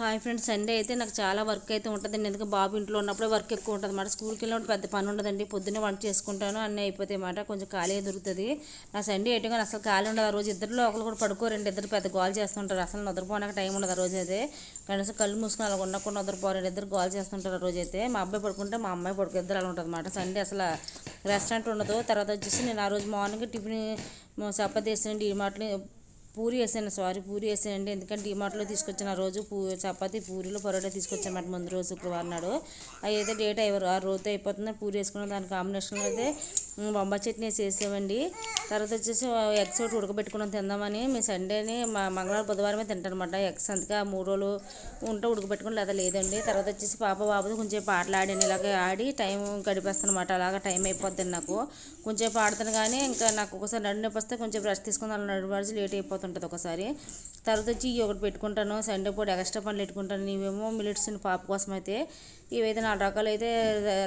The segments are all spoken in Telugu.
హాయ్ ఫ్రెండ్స్ సండే అయితే నాకు చాలా వర్క్ అయితే ఉంటుందండి. ఎందుకంటే బాబు ఇంట్లో ఉన్నప్పుడే వర్క్ ఎక్కువ ఉంటుంది అన్నమాట. స్కూల్కి వెళ్ళినప్పుడు పెద్ద పని ఉండదండి. పొద్దున్నే వంట చేసుకుంటాను అన్నీ అయిపోతాయి అన్నమాట. కొంచెం ఖాళీ దొరుకుతుంది. నా సండే ఏటో కానీ అసలు ఖాళీ ఉండదు. ఆ రోజు ఇద్దరిలో ఒకరు కూడా పడుకోరండి ఇద్దరు పెద్ద గోల్ చేస్తుంటారు. అసలు నిద్రపోవడానికి టైం ఉండదు ఆ రోజు అయితే. కనీసం కళ్ళు మూసుకొని అలా ఉండకుండా నిద్రపోరండి ఇద్దరు గోల్ చేస్తుంటారు ఆ రోజు అయితే. మా అబ్బాయి పడుకుంటే మా అమ్మాయి పడుకు ఇద్దరు అలా ఉంటుంది అన్నమాట. సండే అసలు రెస్టారెంట్ ఉండదు. తర్వాత వచ్చేసి నేను ఆ రోజు మార్నింగ్ టిఫిన్ చపాతీ వేసాను ఈ మాటలు పూరి వేసాను సారీ పూరి వేసానండి ఎందుకంటే డిమార్ట్లో తీసుకొచ్చిన ఆ రోజు పూ చపాతి పూరీలు పరోటా తీసుకొచ్చామాట ముందు రోజు శుక్రవారం నాడు. అవి అయితే డేట్ అయ్యారు ఆ రోజు అయిపోతుంది పూరి వేసుకున్న దాని కాంబినేషన్లో అయితే బొంబ చట్నీ చేసేవండి. తర్వాత వచ్చేసి ఎగ్స్ ఒకటి ఉడకబెట్టుకున్నాం తిందామని. మీ సండేని మా మంగళవారం బుధవారమే తింటానమాట ఎగ్స్ అందుకే ఆ మూడు రోజులు ఉంటే ఉడకబెట్టుకుని లేదా లేదండి. తర్వాత వచ్చేసి పాప బాబుతో కొంచెం పాటలు ఆడాను ఇలాగే ఆడి టైం గడిపేస్తాను అనమాట అలాగా టైం అయిపోద్ది నాకు. కొంచెం ఆడుతాను కానీ ఇంకా నాకు ఒకసారి నడు నొప్పి వస్తే కొంచెం రెస్ట్ తీసుకుని అలా నడుమడిచి లేట్ అయిపోతుంటుంది ఒకసారి. తర్వాత వచ్చి ఇవి ఒకటి పెట్టుకుంటాను సండే పూట ఎక్స్ట్రా పనులు పెట్టుకుంటాను. ఇవేమో మిలిట్స్ పాప కోసం అయితే ఇవైతే నాలుగు రకాలు అయితే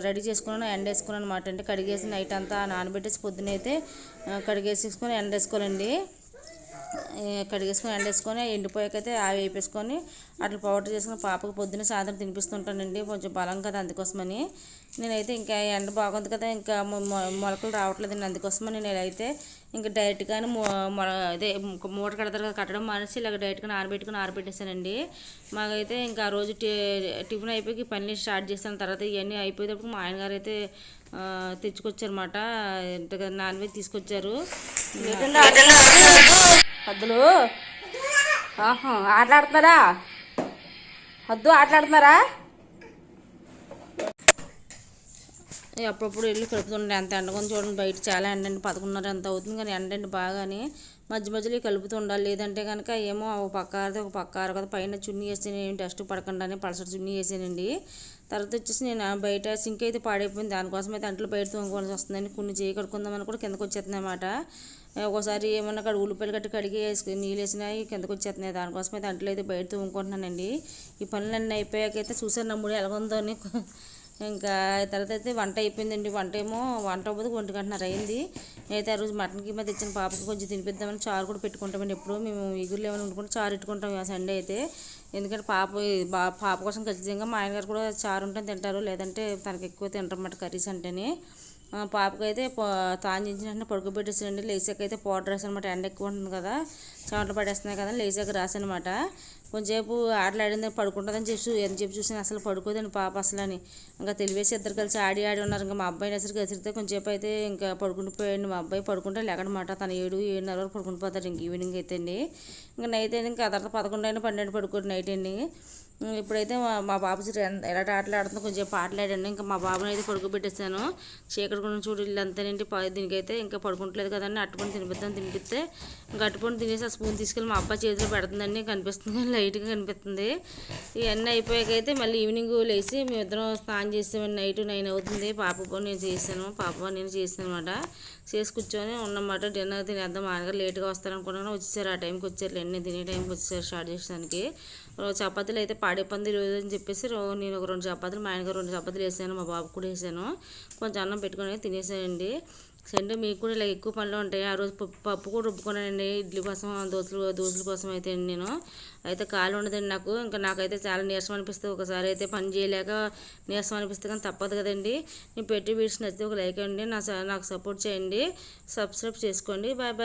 రెడీ చేసుకున్నాను. ఎండ వేసుకున్నాను అనమాట అంటే కడిగేసి నైట్ అంతా నానబెట్టేసి పొద్దునైతే కడిగేసేసుకొని ఎండ వేసుకోవాలండి. కడిగేసుకొని ఎండేసుకొని ఎండిపోయాకైతే ఆవి వేపేసుకొని అట్లా పౌడర్ చేసుకుని పాపకు పొద్దున్న సాయంత్రం తినిపిస్తుంటానండి. కొంచెం బలం కదా అందుకోసమని. నేనైతే ఇంకా ఎండ బాగుంది కదా ఇంకా మొలకలు రావట్లేదండి అందుకోసమని నేనైతే ఇంకా డైరెక్ట్గానే మొల అదే మూట కడతారు కదా కట్టడం మానేసి ఇలాగ డైరెక్ట్గా ఆరబెట్టుకుని ఆరబెట్టేసానండి మాకైతే ఇంకా ఆ రోజు టిఫిన్ అయిపోయి పని స్టార్ట్ చేసిన తర్వాత ఇవన్నీ అయిపోయేటప్పుడు మా ఆయన గారు అయితే తెచ్చుకొచ్చారన్నమాట. నాన్ వెజ్ తీసుకొచ్చారు. హద్దులు? ఆటలాడుతున్నారా? హద్దు ఆటలాడుతున్నారా? అప్పుడప్పుడు వెళ్ళి కలుపుతుండే. అంత ఎండకొని చూడండి బయట చాలా ఎండండి పదకొండున్నర ఎంత అవుతుంది కానీ ఎండండి బాగానే. మధ్య మధ్యలో కలుపుతూ ఉండాలి. లేదంటే కనుక ఏమో ఒక పక్క ఆరితే ఒక పక్క ఆరు కదా పైన చున్నీ వేసాను ఏం పడకుండా పడకుండానే పలసటి చున్నీ వేసానండి. తర్వాత వచ్చేసి నేను బయట సింక్ అయితే పాడైపోయింది. దానికోసం అయితే అంట్లో బయట తోముకోవాల్సి వస్తుందని కొన్ని చేయి కడుక్కుందామని కూడా కిందకు వచ్చేస్తుంది అనమాట ఒకసారి ఏమన్నా అక్కడ ఉల్లిపాయలు గట్టి కడిగి వేసుకుని నీళ్ళు వేసినాయి కిందకు వచ్చేస్తున్నాయి. దానికోసం అయితే అంట్లో అయితే బయట తోముకుంటున్నానండి. ఈ పనులన్నీ అయిపోయాకైతే చూసాను నమ్ముడు ఎలాగుందో అని. ఇంకా తర్వాత అయితే వంట అయిపోయిందండి. వంట ఏమో వంట అవ్వదు ఒంటి గంటన్నర అయింది. అయితే ఆ రోజు మటన్ కింద తెచ్చిన పాపకి కొంచెం తినిపిద్దామని చారు కూడా పెట్టుకుంటామండి. ఎప్పుడు మేము ఇగురులు ఏమైనా వండుకుంటే చారు పెట్టుకుంటాం. సండే అయితే. ఎందుకంటే పాప పాప కోసం ఖచ్చితంగా మా ఆయనగారు కూడా చారు ఉంటే తింటారు. లేదంటే తనకి ఎక్కువ తింటారన్నమాట కర్రీస్ అంటేనే. పాపకి అయితే తాను చేసిన పడుకోబెట్టేసానండి లేచాక అయితే పౌడర్ రాసి అనమాట ఎండ ఎక్కువ ఉంటుంది కదా. చెమటలు పడేస్తున్నాయి కదా లేచాక రాసానమాట కొంచెంసేపు ఆటలాడింది పడుకుంటుందని చెప్పి ఎంత చెప్పి చూసినా అసలు పడుకోదండి పాప అసలు అని ఇంకా తెలివేసి ఇద్దరు కలిసి ఆడి ఆడి ఉన్నారు. ఇంకా మా అబ్బాయిని అసలు గసిరితే కొంచెంసేపు అయితే ఇంకా పడుకుని పోయండి మా అబ్బాయి పడుకుంటే లేకనమాట. తన ఏడు ఏడున్నర వరకు పడుకుని పోతారు ఇంక ఈవినింగ్ అయితే అండి ఇంకా నైట్ అయితే ఇంకా తర్వాత పదకొండు అయినా పన్నెండు పడుకోండి నైట్ అండి. ఇప్పుడైతే మా బాబు ఎలా ఆటలు ఆడుతుందో కొంచెం ఆడండి ఇంకా మా బాబుని అయితే పడుకోబెట్టేసాను. చీకటి కూడా చూడు ఇల్లు దీనికైతే ఇంకా పడుకుంటలేదు కదండి. అట్టుకొని తినిపిద్దాం తినిపిస్తే ఇంకా అట్టుకొని తినేసి ఆ స్పూన్ తీసుకెళ్ళి మా అబ్బాయి చేతిలో పెడుతుందండి. కనిపిస్తుంది లైట్గా కనిపిస్తుంది. ఇవన్నీ అయిపోయాకైతే మళ్ళీ ఈవినింగ్ లేచి మేమిద్దరం స్నానం చేసామండి నైట్ నైన్ అవుతుంది. పాప నేను చేశాను. పాప నేను చేసాను అనమాట చేసి కూర్చొని ఉన్నమాట డిన్నర్ తినేద్దాం. మానగా లేట్గా వస్తారనుకున్నాను. వచ్చేసారు. ఆ టైంకి వచ్చారు. ఎన్ని తినే టైంకి వచ్చేసారు స్టార్ట్ చేసేదానికి. చపాతీలు అయితే పాడే రోజు అని చెప్పేసి నేను ఒక రెండు చపాతీలు మా ఆయనగారు రెండు చపాతీలు వేసాను. మా బాబు కూడా వేసాను. కొంచెం అన్నం పెట్టుకొని తినేసానండి. సండే మీకు కూడా ఇలా ఎక్కువ పనులు ఉంటాయి. ఆ రోజు పప్పు కూడా రుబ్బుకున్నానండి. ఇడ్లీ కోసం దోశలు దోశల కోసం అయితే నేను. అయితే కాలు ఉండదండి నాకు. ఇంకా నాకైతే చాలా నీరసం అనిపిస్తుంది. ఒకసారి అయితే పని చేయలేక నీరసం అనిపిస్తే కానీ తప్పదు కదండి. నేను పెట్టి వీడియోస్ నచ్చితే ఒక లైక్ అండి నా నాకు సపోర్ట్ చేయండి. సబ్స్క్రైబ్ చేసుకోండి. Bye bye.